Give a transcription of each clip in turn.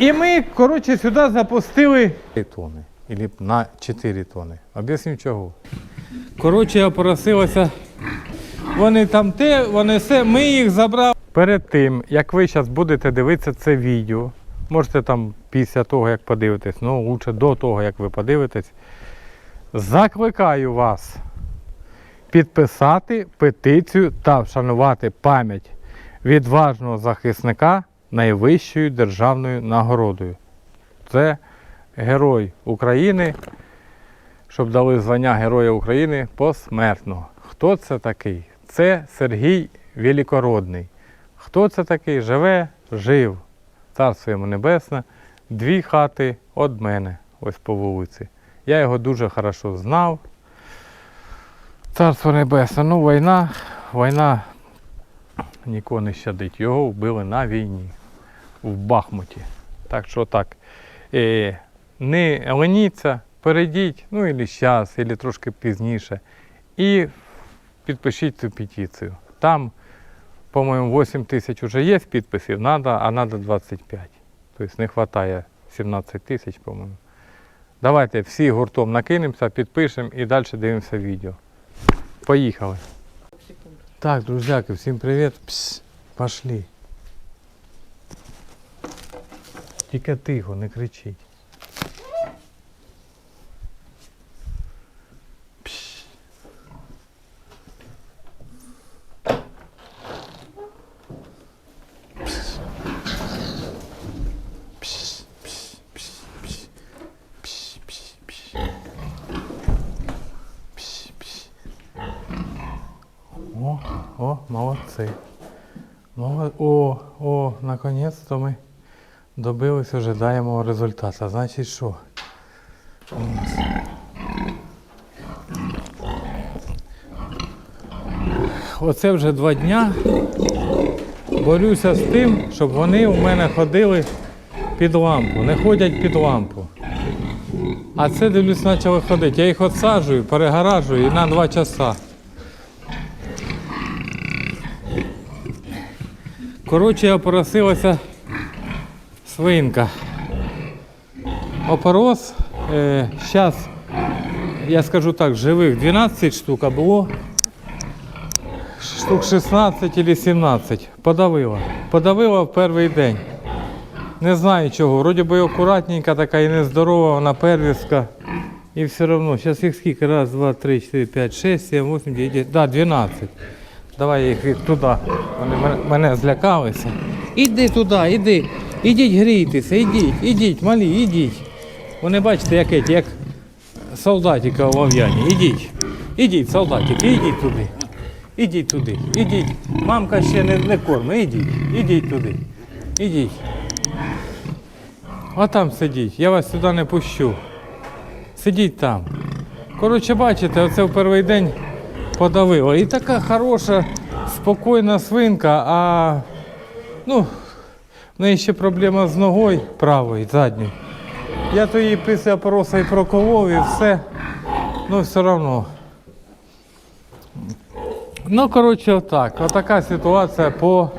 І ми, коротше, сюди запустили 3 тони. Або на 4 тони. Об'ясню чого. Коротше, опросилося. Вони там те, вони все, ми їх забрали. Перед тим, як ви зараз будете дивитися це відео, можете там після того, як подивитесь, ну лучше до того, як ви подивитесь, закликаю вас підписати петицію та вшанувати пам'ять відважного захисника найвищою державною нагородою. Це Герой України, щоб дали звання Героя України посмертно. Хто це такий? Це Сергій Великородний. Хто це такий? Живе, жив. Царство йому небесне. Дві хати від мене, ось по вулиці. Я його дуже хорошо знав. Царство небесне. Ну, війна, війна нікого не щадить. Його вбили на війні в Бахмуті. Так що так. Е, не леніться, перейдіть, ну і зараз, або трошки пізніше. І підпишіть цю петицію. Там, по-моєму, 8 тисяч вже є підписів, надо, а треба 25. Тобто не вистачає 17 тисяч, по-моєму. Давайте всі гуртом накинемося, підпишемо і далі дивимося відео. Поїхали. Так, друзяки, всім привіт. Пс, пошли. Тільки тихо, не кричіть. О, о, молодці. Молод... О, о, наконець-то ми добились ожидаємого результату. Значить що? Оце вже два дня. Борюся з тим, щоб вони у мене ходили під лампу. Не ходять під лампу. А це дивлюсь, почали ходити. Я їх відсаджую, перегоражую і на два часа. Коротше, я опросилася свинка. Опорос. Е, Зараз, я скажу так, живих 12 штук, а було штук 16 чи 17. Подавила. Подавила в перший день. Не знаю чого. Вроді би акуратненька така і нездорова, вона первістка. І все одно. Зараз їх скільки? Раз, два, три, чотири, п'ять, шесть, сім, вісім, дев'ять, десять. Да, 12. Давай я їх туди. Вони мене злякалися. Іди туди, іди. Ідіть грійтеся, ідіть, ідіть, малі, ідіть. Вони бачите, як, як солдатика в Ов'яні. Ідіть. Ідіть, солдатики, ідіть туди. Ідіть туди, ідіть. Мамка ще не, не кормить, ідіть, ідіть туди. Ідіть. А там сидіть, я вас сюди не пущу. Сидіть там. Коротше, бачите, оце в перший день подавило. І така хороша, спокійна свинка, а ну, неї ще проблема з ногою правою, задньою. Я то її після пороса і проколов і все. Ну, все одно. Ну, коротше, отак. Отака ситуація по,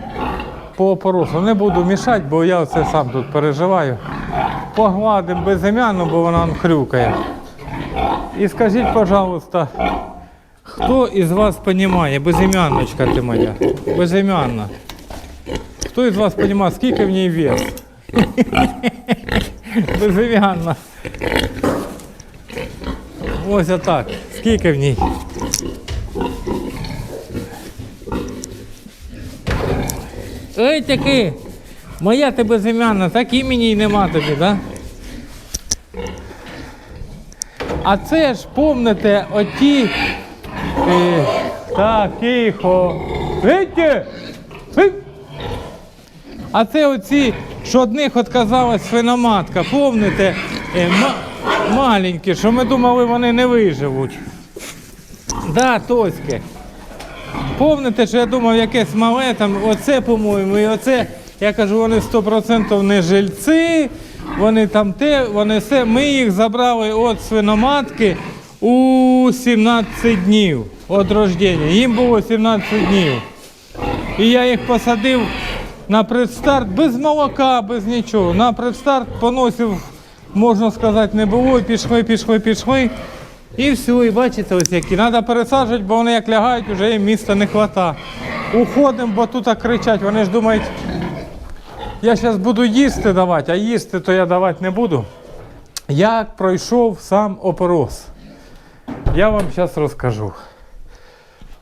по поросу. Не буду мішати, бо я це сам тут переживаю. Погладим безім'яну, бо вона хрюкає. І скажіть, пожалуйста, хто із вас розуміє, безім'яночка ти моя, безім'янна. Хто із вас розуміє, скільки в ній вес? Безім'янна. Ось отак. Скільки в ній? Ой, таки, моя ти безім'янна, так імені й нема тобі, да? А це ж помните оті. Е, так, тихо. Гетьте! Геть! А це оці, що одних відказалась свиноматка, помните, е, ма- маленькі, що ми думали, вони не виживуть. Да, Тоське. Помните, що я думав, якесь мале там, оце, по-моєму, і оце, я кажу, вони 100% не жильці, вони там те, вони все. Ми їх забрали від свиноматки у 17 днів від рождення. Їм було 17 днів. І я їх посадив на предстарт без молока, без нічого. На предстарт поносив, можна сказати, не було. І пішли, пішли, пішли. І все, і бачите, ось які. Треба пересаджувати, бо вони як лягають, вже їм місця не вистачає. Уходимо, бо тут кричать. Вони ж думають, я зараз буду їсти давати, а їсти то я давати не буду. Як пройшов сам опорос? Я вам зараз розкажу.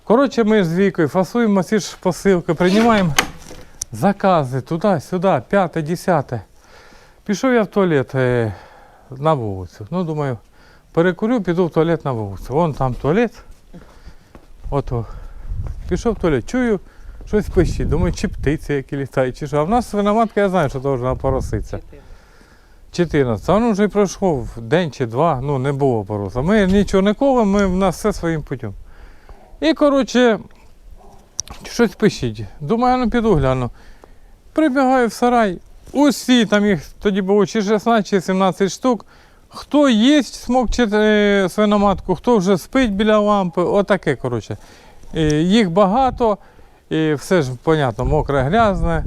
Коротше, ми з Вікою фасуємо ці ж посилки, приймаємо закази туди-сюди, п'яте, десяте. Пішов я в туалет е, на вулицю. Ну, думаю, перекурю, піду в туалет на вулицю. Вон там туалет. Ото. Пішов в туалет, чую, щось пищить. Думаю, чи птиці які літають, чи що. А в нас свиноматка, я знаю, що должна пороситися. 14. А воно вже пройшов день чи два, ну не було пороса. Ми нічого не колимо, ми в нас все своїм путем. І, коротше, щось пишіть. Думаю, ну піду гляну. Прибігаю в сарай. Усі, там їх тоді було чи 16, чи 17 штук. Хто їсть смок чи е, свиноматку, хто вже спить біля лампи, отаке, коротше. Е, їх багато, і все ж, понятно, мокре, грязне.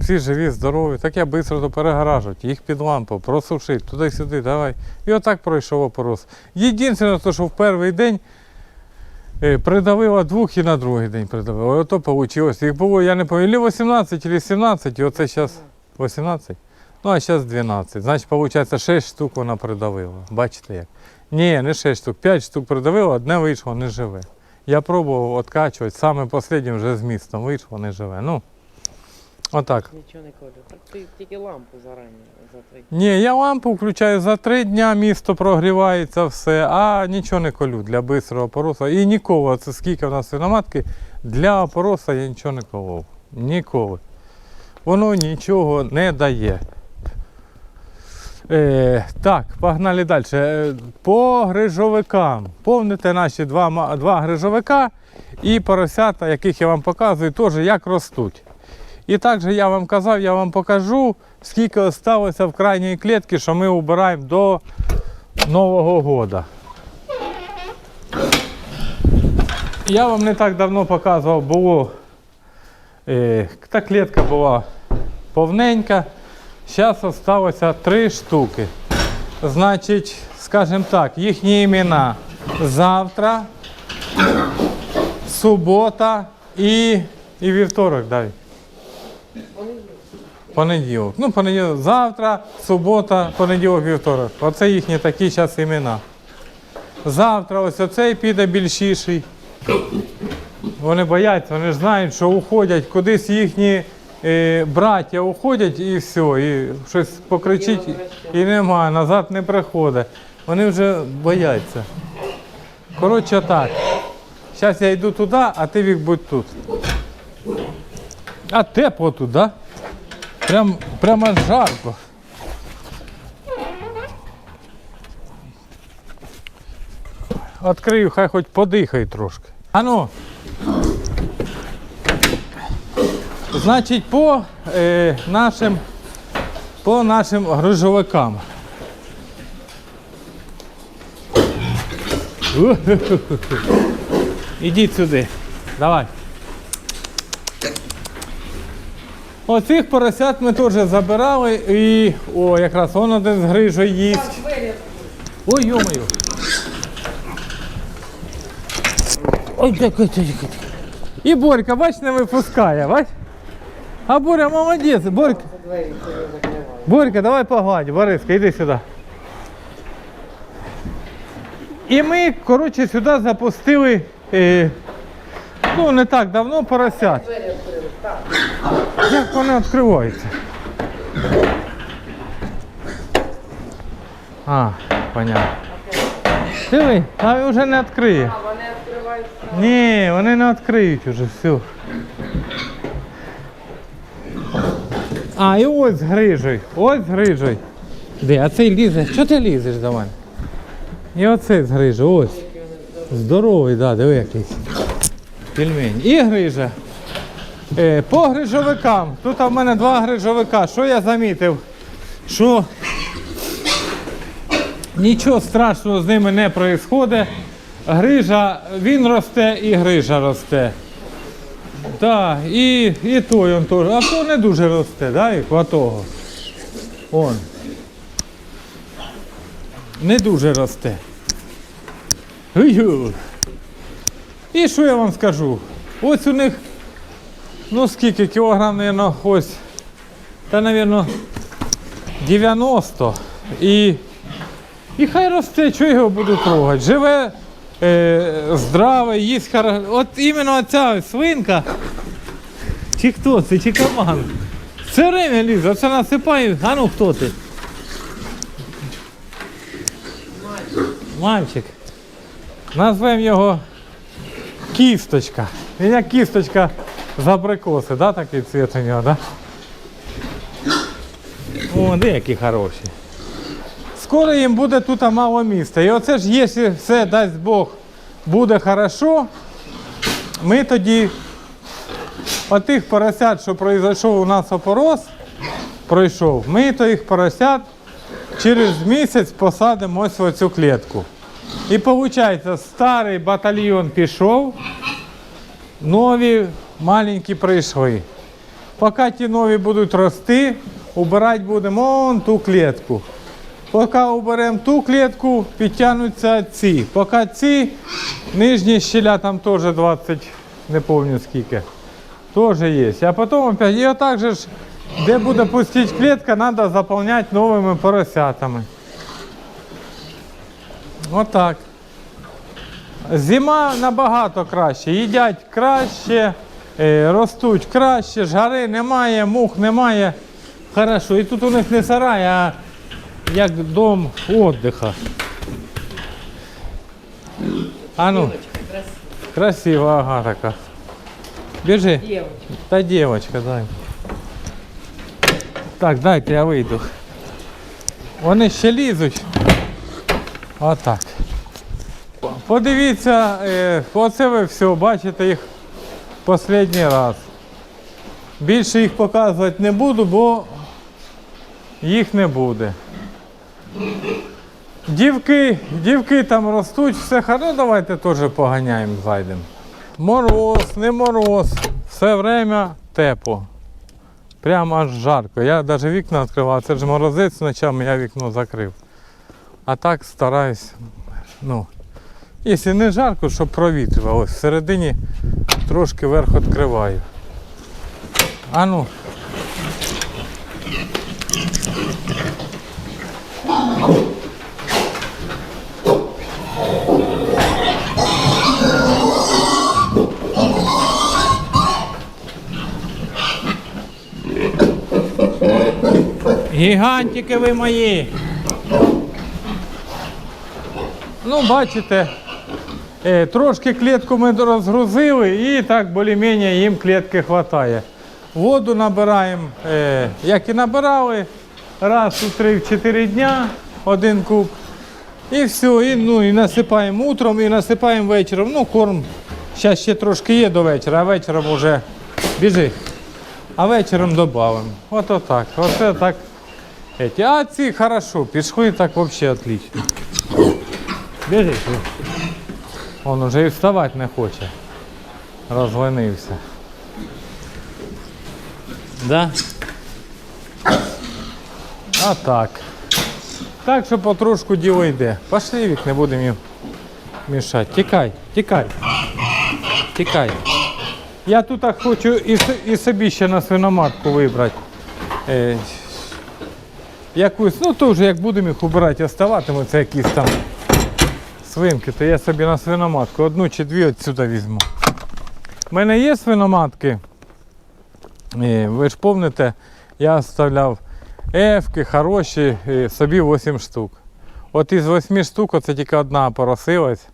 Всі живі, здорові, так я швидко то перегоражувати, їх під лампу, просушити, туди-сюди, давай. І отак пройшов опорос. Єдине, що в перший день придавило двох і на другий день придавило. І ото вийшло. Їх було, я не пам'ятаю, 18 чи 17, і оце зараз 18. Ну, а зараз 12. Значить, виходить, 6 штук вона придавила. Бачите як? Ні, не 6 штук, 5 штук придавила, одне вийшло, не живе. Я пробував відкачувати, саме останнє вже з містом вийшло, не живе. Ну, отак. Нічого не колю. Так ти тільки лампу зарані три. Ні, я лампу включаю за три дня, місто прогрівається все, а нічого не колю для бистрого опороса. І ніколи, це скільки в нас свиноматки, для опороса я нічого не колов. Ніколи. Воно нічого не дає. Е, так, погнали далі. Е, По грижовикам. Помните наші два, два грижовика і поросята, яких я вам показую, теж як ростуть. І також я вам казав, я вам покажу, скільки залишилося в крайній клітці, що ми убираємо до Нового року. Я вам не так давно показував, було е, та клітка була повненька. Зараз залишилося три штуки. Значить, скажімо так, їхні імена завтра, субота і, і вівторок. Давай. Понеділок. Ну, понеділок, завтра, субота, понеділок, вівторок. Оце їхні такі зараз імена. Завтра ось оцей піде більшіший. Вони бояться, вони ж знають, що уходять, кудись їхні е, браття уходять і все, і щось покричить, і немає, назад не приходить. Вони вже бояться. Коротше так. Зараз я йду туди, а ти вік будь тут. А тепло тут, да? Прям, прямо жарко. Открию, хай хоч подихай трошки. Ану. Значить, по е, нашим по нашим грижовикам. Ідіть сюди. Давай. Оцих поросят ми теж забирали і. О, якраз он один з грижою їсть. Ой, йомою. Ой, так, так, так. І Борька, бач, не випускає, бач? А Боря молодець, Борька. Борька, давай погладь, Бориска, іди сюди. І ми, коротше, сюди запустили, е, ну, не так давно поросят. Як вони відкриваються? А, понятно. Диви, а вже не відкриє. А вони відкриваються. Ні, вони не відкриють уже, все. А, і ось з грижей, ось з грижей. Де, а цей лізе? Що ти лізеш до мене? І оцей з грижей, ось. Здоровий, да, диви якийсь. Пельмень. І грижа. Е, по грижовикам. Тут в мене два грижовика. Що я замітив? Що нічого страшного з ними не відбувається. Грижа, він росте і грижа росте. Так, і, і той он теж. А то не дуже росте, да, як у того. Он. Не дуже росте. І що я вам скажу? Ось у них, ну скільки кілограм, наверное, ось. Та, наверное, 90. І, і хай росте, що його буду трогати. Живе е, здраве, їсть хорошо. От іменно ця свинка. Чи хто це, чи команд. Все время лізе, оце насипаю. А ну хто ти? Мальчик. Назвемо його кісточка. Він кісточка з абрикоси, да, такий цвіт у нього, да? О, де які хороші. Скоро їм буде тут мало місця. І оце ж, якщо все дасть Бог буде хорошо, ми тоді отих поросят, що пройшов у нас опорос, пройшов, ми то їх поросят через місяць посадимо ось в оцю клітку. І виходить, старий батальйон пішов, нові маленькі прийшли. Поки ті нові будуть рости, убирати будемо вон ту клітку. Поки уберемо ту клітку, підтягнуться ці. Поки ці нижні щеля там теж 20, не пам'ятаю скільки. Теж є. А потім опять, і отак же ж, де буде пустити клітка, треба заповняти новими поросятами. Отак. Зима набагато краще, їдять краще, е, ростуть краще, жари немає, мух немає. Хорошо. І тут у них не сарай, а як дом віддиха. А ну, красива, ага така. Біжи. Та дівчинка, дай. Так, дайте я вийду. Вони ще лізуть. Отак. Подивіться, е, оце ви все, бачите їх останній раз. Більше їх показувати не буду, бо їх не буде. Дівки, дівки там ростуть, все хорошо, давайте теж поганяємо, зайдемо. Мороз, не мороз, все время тепло. Прямо аж жарко. Я навіть вікна відкривав, це ж морозець ночами, я вікно закрив. А так стараюсь, ну, якщо не жарко, щоб провітрювало. Ось всередині трошки верх відкриваю. А ну. Гігантики ви мої. Ну, бачите, трошки клітку ми розгрузили і так більш-менш їм клітки вистачає. Воду набираємо, е, як і набирали, раз у 3-4 дня один куб. І все, і, ну, і насипаємо утром, і насипаємо вечором. Ну, корм зараз ще трошки є до вечора, а вечором вже біжи. А вечором додамо. От отак. Оце так. А ці хорошо, пішли так вообще отлично. Біжи. Он уже і вставати не хоче. Розленився. Да? А так. Так що потрошку діло йде. Пошли вік, не будемо їм мішати. Тікай, тікай. Тікай. Я тут так хочу і, і собі ще на свиноматку вибрати. Е, якусь, ну теж як будемо їх убирати, оставатимуться якісь там свинки, то я собі на свиноматку одну чи дві відсюди візьму. У мене є свиноматки. Е, Ви ж пам'ятаєте, я оставляв ефки, хороші, е, собі 8 штук. От із 8 штук оце тільки одна поросилась.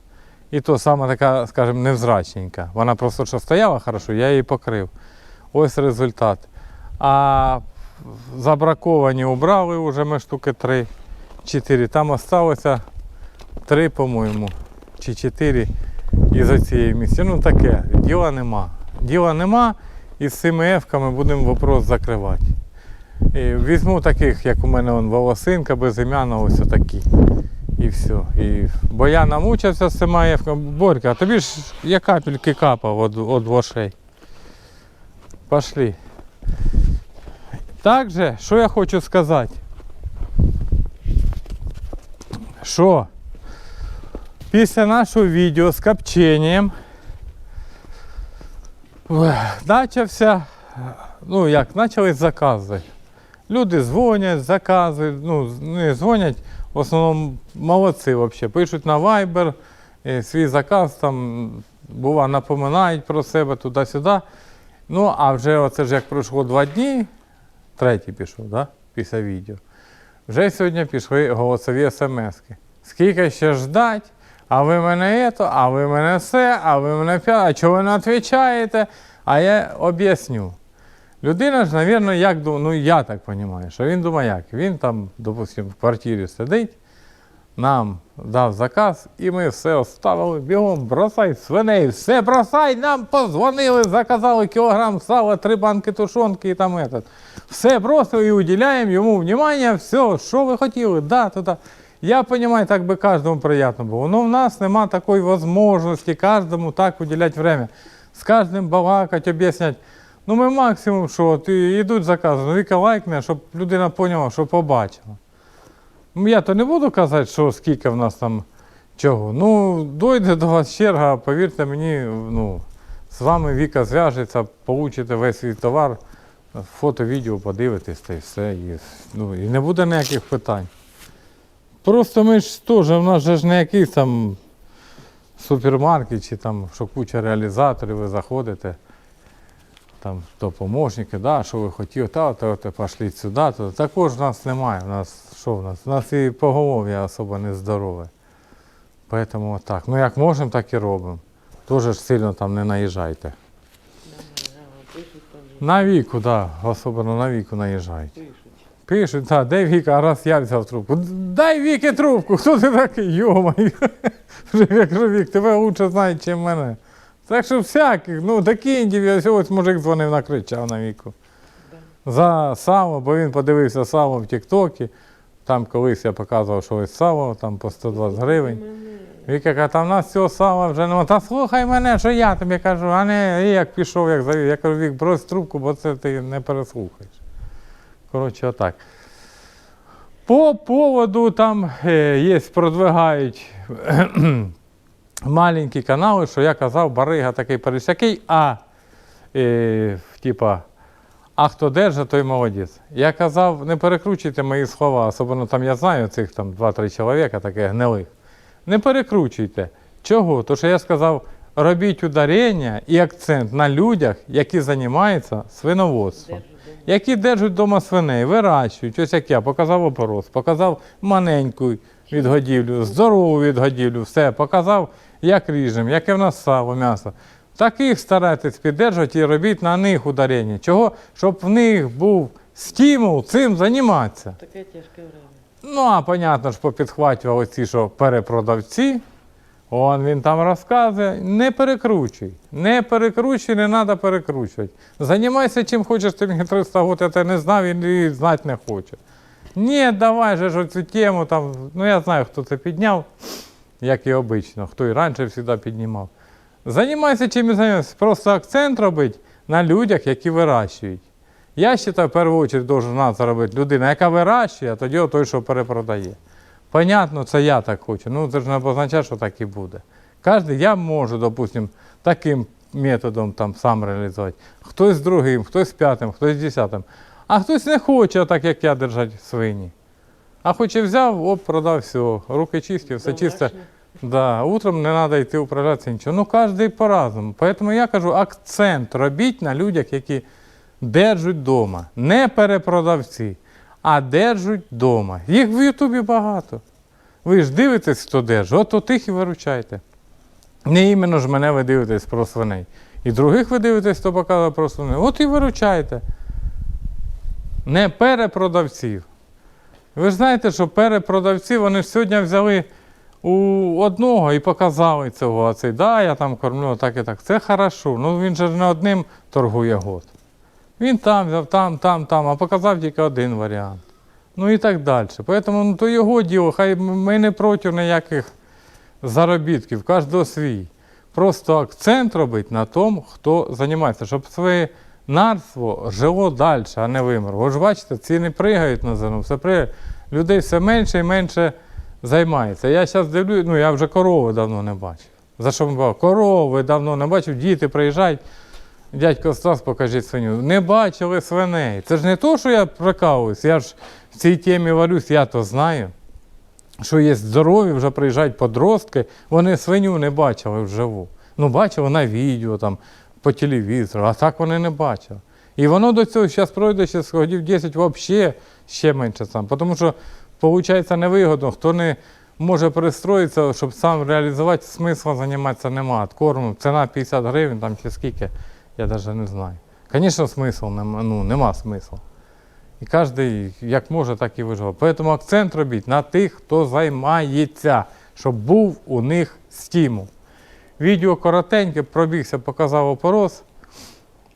І то саме така, скажімо, невзрачненька. Вона просто що стояла хорошо, я її покрив. Ось результат. А забраковані убрали вже ми штуки 3-4. Там осталося 3, по-моєму, чи 4 із цієї місця. Ну таке, діла нема. Діла нема, і з цими ефками будемо вопрос закривати. І візьму таких, як у мене вон, волосинка, безім'яна, ось отакі. І все. І, бо я намучився з цими ефками. Борька, а тобі ж я капельки капав від, від вошей. Пошли. Также, що я хочу сказати? Що після нашого відео з копченням почався, ну як, почали закази. Люди дзвонять, заказують, ну, не дзвонять, в основному молодці взагалі. Пишуть на Viber е, свій заказ, там, бува, напоминають про себе туди-сюди. Ну, а вже оце ж як пройшло два дні, третій пішов, да? після відео. Вже сьогодні пішли голосові смски. Скільки ще ждать? А ви мене ето, а ви мене все, а ви мене п'я, а чого ви не відповідаєте? А я об'ясню. Людина ж, мабуть, як думає, ну я так розумію, що він думає як? Він там, допустимо, в квартирі сидить, нам дав заказ, і ми все оставили бігом, бросай свиней, все бросай, нам позвонили, заказали кілограм сала, три банки тушонки і там этот. Все бросили і уділяємо йому внимання, все, що ви хотіли, да, туди. Я розумію, так би кожному приємно було. Но в нас нема такої можливості кожному так уділяти время. З кожним балакати, об'ясняти. Ну ми максимум, що ти йдуть закази, ну Віка лайкне, щоб людина поняла, що побачила. Ну, Я то не буду казати, що скільки в нас там чого. Ну, дойде до вас черга, повірте мені, ну, з вами Віка зв'яжеться, получите весь свій товар, фото, відео подивитесь та й все. І, ну, і не буде ніяких питань. Просто ми ж теж, у нас же ж не якийсь там супермаркет чи там, що куча реалізаторів, ви заходите. Там то помощники, да, що ви хотіли, та, то, то пішли сюди, то також в нас немає. У нас що в нас? У нас і поголов'я особо не здорове. Поэтому так. Ну як можемо, так і робимо. Тоже ж сильно там не наїжджайте. На віку, так, да, особливо на віку наїжджайте. Пишуть. Так, де Віка, а раз я взяв трубку. Дай Віки трубку, хто ти такий? Йомай. Якщо Вік, тебе лучше знає, ніж мене. Так що всяких, ну такі індивіди, ось мужик дзвонив, накричав на віку. За сало, бо він подивився сало в Тіктокі. Там колись я показував, що ось сало, там по 120 гривень. Віка каже, там в нас цього сала вже нема. Та слухай мене, що я тобі кажу, а не і як пішов, як завів. Я кажу, Вік, брось трубку, бо це ти не переслухаєш. Коротше, отак. По поводу там е, є, продвигають маленькі канали, що я казав, барига такий пересякий, а е, типа, а хто держить, той молодець. Я казав, не перекручуйте мої слова, особливо там я знаю цих там 2-3 чоловіка, таких гнилих. Не перекручуйте. Чого? Тому що я сказав, робіть ударення і акцент на людях, які займаються свиноводством. Які держать вдома свиней, вирощують, ось як я, показав опорос, показав маленьку відгодівлю, здорову відгодівлю, все, показав, як ріжемо, яке в нас сало, м'ясо. Таких старайтесь піддержувати і робіть на них ударення. Чого? Щоб в них був стимул цим займатися. Таке тяжке время. Ну, а понятно ж, попідхватювали ці, що перепродавці. Он він там розказує, не перекручуй. Не перекручуй, не треба перекручувати. Займайся чим хочеш, ти мені 300 років, я тебе не знав і знати не хоче. Ні, давай же ж цю тему там. Ну я знаю, хто це підняв, як і обично, хто і раніше завжди піднімав. Займайся чим і займайся. Просто акцент робить на людях, які вирощують. Я вважаю, в першу чергу це робити людина, яка вирощує, а тоді той, що перепродає. Понятно, це я так хочу. Ну, це ж не означає, що так і буде. Кожен, я можу, допустим, таким методом там сам реалізувати. Хтось другим, хтось п'ятим, хтось десятим. А хтось не хоче, так як я держати свині. А хоче взяв, оп, продав все. Руки чисті, все чисте. Да, утром не треба йти управлятися нічого. Ну, кожен по-разному. Тому я кажу, акцент робіть на людях, які держать вдома. Не перепродавці, а держать вдома. Їх в Ютубі багато. Ви ж дивитесь, хто держить, от от тих і виручайте. Не іменно ж мене ви дивитесь про свиней. І других ви дивитесь, хто показує про свиней. От і виручайте. Не перепродавців. Ви ж знаєте, що перепродавці вони ж сьогодні взяли у одного і показали цього. А цей, да, я там кормлю так і так. Це хорошо. Ну він же не одним торгує год. Він там взяв, там, там, там, а показав тільки один варіант. Ну і так далі. Тому ну, то його діло, хай ми не проти ніяких заробітків, кожного свій. Просто акцент робить на тому, хто займається, щоб ви нарство жило далі, а не вимерло. Ви ж бачите, ці не пригають на зерно, все пригає. Людей все менше і менше займається. Я зараз дивлюсь, ну я вже корови давно не бачив. За що ми бачимо? Корови давно не бачив, діти приїжджають. Дядько Стас, покажіть свиню. Не бачили свиней. Це ж не то, що я прикалуюсь. Я ж в цій темі варюсь, я то знаю. Що є здорові, вже приїжджають подростки, вони свиню не бачили вживу. Ну, бачили на відео, там, по телевізору, а так вони не бачили. І воно до цього зараз пройде ще сходів 10 взагалі ще менше сам. Тому що, виходить, невигодно, хто не може перестроїтися, щоб сам реалізувати, смисла займатися немає. Корму, ціна 50 гривень, там чи скільки, я навіть не знаю. Звісно, смисл нема, ну, нема смисла. І кожен як може, так і виживає. Тому акцент робіть на тих, хто займається, щоб був у них стимул. Відео коротеньке, пробігся, показав опорос.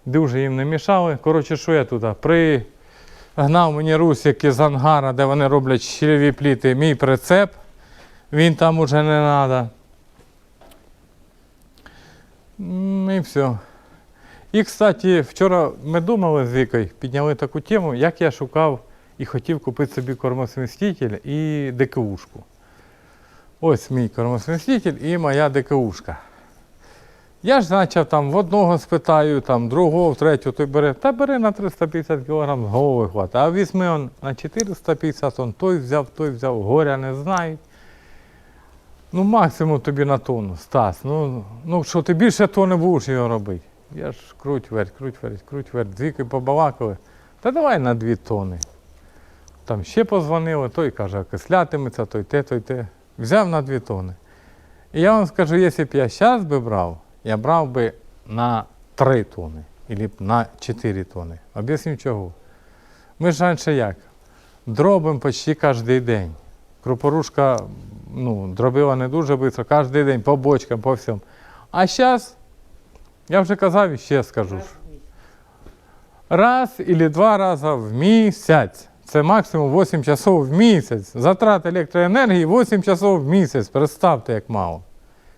Дуже їм не мішали. Коротше, що я тут? Пригнав мені русик із ангара, де вони роблять щільові пліти, мій прицеп. Він там уже не треба. І все. І, кстати, вчора ми думали з Вікою, підняли таку тему, як я шукав і хотів купити собі кормосміститель і ДКУшку. Ось мій кормосміститель і моя ДКУшка. Я ж почав там в одного спитаю, там другого, в третього, той бере. Та бери на 350 кг з голови хватить. А візьми он на 450, он той взяв, той взяв, горя не знають. Ну, максимум тобі на тонну, Стас. Ну, ну що ти більше то будеш його робити. Я ж круть верть, круть верть, круть верть, двіки побалакали. Та давай на дві тони. Там ще позвонили, той каже, окислятиметься, той те, той те. Взяв на дві тони. І я вам скажу, якщо б я зараз би брав, я брав би на 3 тони, або на 4 тони. Об'ясню чого. Ми ж раніше як? Дробимо почти кожен день. Крупорушка ну, дробила не дуже швидко, кожен день по бочкам, по всьому. А зараз, я вже казав і ще скажу. Раз або два рази в місяць. Це максимум 8 часов в місяць. Затрат електроенергії 8 часов в місяць. Представте, як мало.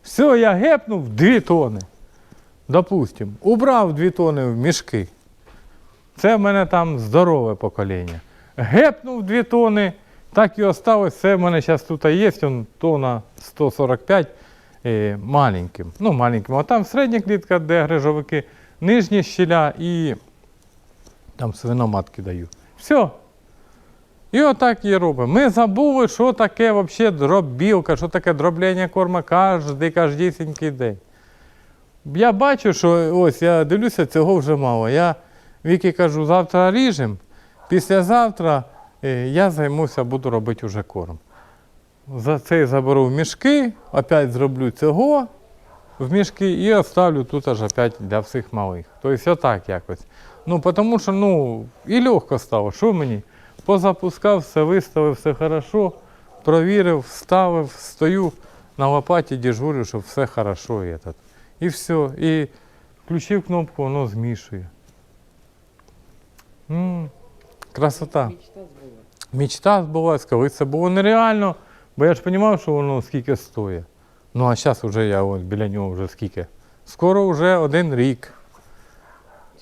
Все, я гепнув 2 тони. Допустим, убрав 2 тони в мішки. Це в мене там здорове покоління. Гепнув 2 тони, так і осталось. Це в мене зараз тут є, он тона 145 е, маленьким. Ну, маленьким. А там середня клітка, де грижовики, нижні щіля і там свиноматки даю. Все. І отак і робимо. Ми забули, що таке взагалі дробілка, що таке дроблення корма кожний, кожнісінький день. Я бачу, що ось я дивлюся, цього вже мало. Я Вікі кажу, завтра ріжемо, післязавтра е, я займуся, буду робити вже корм. За це заберу в мішки, опять зроблю цього в мішки і оставлю тут аж опять для всіх малих. Тобто отак якось. Ну, тому що ну, і легко стало. Що мені? Позапускав, все виставив, все хорошо, провірив, вставив, стою на лопаті, дежурю, щоб все хорошо. І, этот. і все. І включив кнопку, воно змішує. м красота. Мечта збула. Мечта збулась, коли це було нереально, бо я ж розумів, що воно скільки стоїть. Ну а зараз вже я ось біля нього вже скільки. Скоро вже один рік.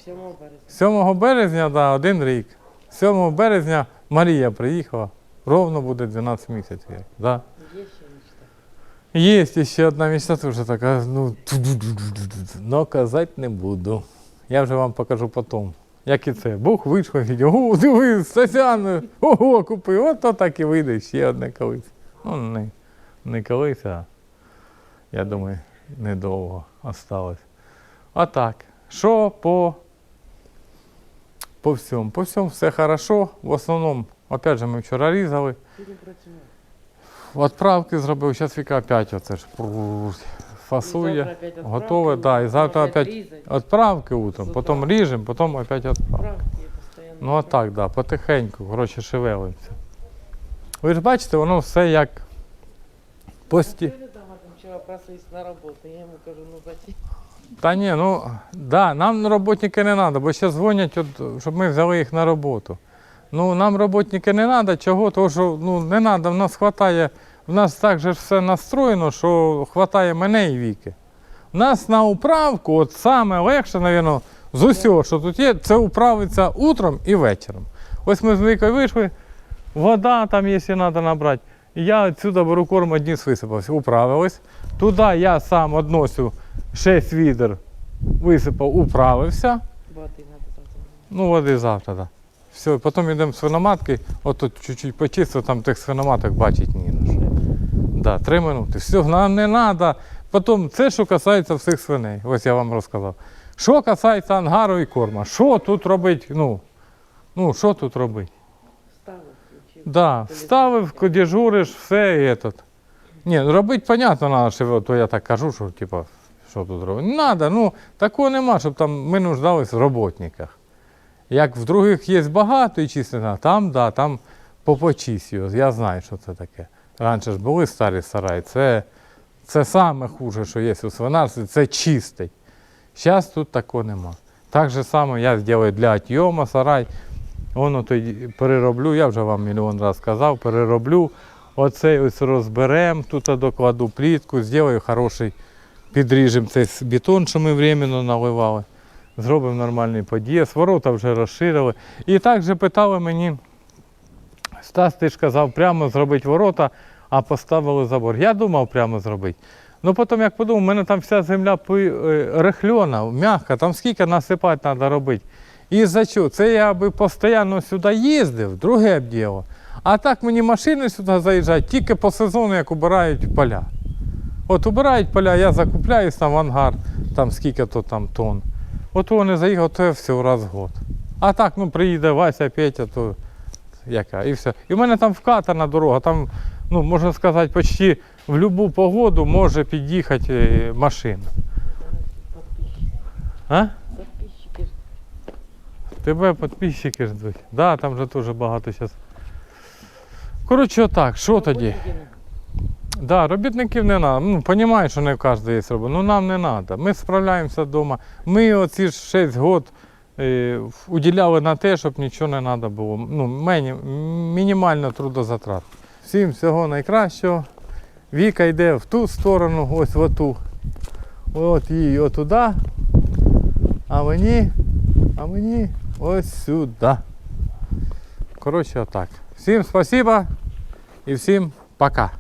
7 березня. 7 березня, да, один рік. 7 березня Марія приїхала. Ровно буде 12 місяців. Да. Є ще мечта. Є ще одна мечта, вже така, ну, но казати не буду. Я вже вам покажу потім. Як і це. Бог вийшов і о, диви, Стасян, ого, купив, от то так і вийде ще одне колись. Ну, не, не колись, а я думаю, недовго осталось. А так, що по, по всьому? По всьому все хорошо. В основному, опять же, ми вчора різали. Отправки зробив, зараз Віка опять оце ж фасує. Готове, да, і завтра опять різать. Отправки утром, потім ріжемо, потім опять. Відправки. Ну а так, да, потихеньку, коротше, шевелимося. Ви ж бачите, воно все як пості. Вчора на роботу. Я йому кажу, ну зачем? Та ні, ну да, нам роботники не треба, бо ще дзвонять, от, щоб ми взяли їх на роботу. Ну, нам роботники не треба, чого? Тому що ну, не треба, в нас вистачає, в нас так же все настроєно, що вистачає мене і віки. У нас на управку, от саме легше, мабуть, З усього, що тут є, це управиться утром і вечором. Ось ми з Вікою вийшли, вода там, якщо треба набрати. І я відсюди беру корм одніс висипався, управились. Туди я сам односю 6 відер, висипав, управився. Воды надо. Ну, води завтра, так. Да. Все, потім йдемо свиноматки, от тут чуть-чуть почистив, там тих свиноматок бачить ні на що. Да, три минути. Все, нам не треба. Потім це, що касається всіх свиней. Ось я вам розказав. Що касається ангару і корма, що тут робить? Ну, ну що тут робить? Да, вставив, дежуриш, все і этот. Ні, робити, понятно, треба, що то я так кажу, що типа, що тут робити. Не треба, ну такого нема, щоб там ми нуждались в роботниках. Як в других є багато і чисто, там, да, там по почистю. Я знаю, що це таке. Раніше ж були старі сараї, це, це саме хуже, що є у свинарстві, це чистий. Зараз тут такого нема. Так же само я зроблю для отйома сарай. Воно тоді перероблю, я вже вам мільйон разів сказав, перероблю. Оцей ось розберемо, тут докладу плітку, зроблю хороший, підріжемо цей бетон, що ми временно наливали. Зробимо нормальний під'їзд, ворота вже розширили. І так же питали мені, Стас, ти ж казав, прямо зробити ворота, а поставили забор. Я думав прямо зробити. Ну потім як подумав, у мене там вся земля е, м'яка, там скільки насипати треба робити. І за що? Це я би постійно сюди їздив, друге б діло. А так мені машини сюди заїжджають тільки по сезону, як убирають поля. От убирають поля, я закупляюсь там в ангар, там скільки то там тонн. От вони заїхали, то все раз в год. А так, ну приїде Вася, Петя, то яка, і все. І в мене там вкатана дорога, там, ну, можна сказати, почти в будь-яку погоду може під'їхати е, машина. А? Тебе підписчики ждуть. Да, там вже дуже багато зараз. Коротше, отак, що тоді? Да, робітників не треба. Ну, розумію, що не в кожного є робота. Ну нам не треба. Ми справляємося вдома. Ми оці ж 6 років е, уділяли на те, щоб нічого не треба було. Ну, мені, мінімально трудозатрат. Всім всього найкращого. Віка йде в ту сторону, ось в оту. От їй отуди. А мені, а мені ось сюди. Коротше, отак. Всім спасибо і всім пока.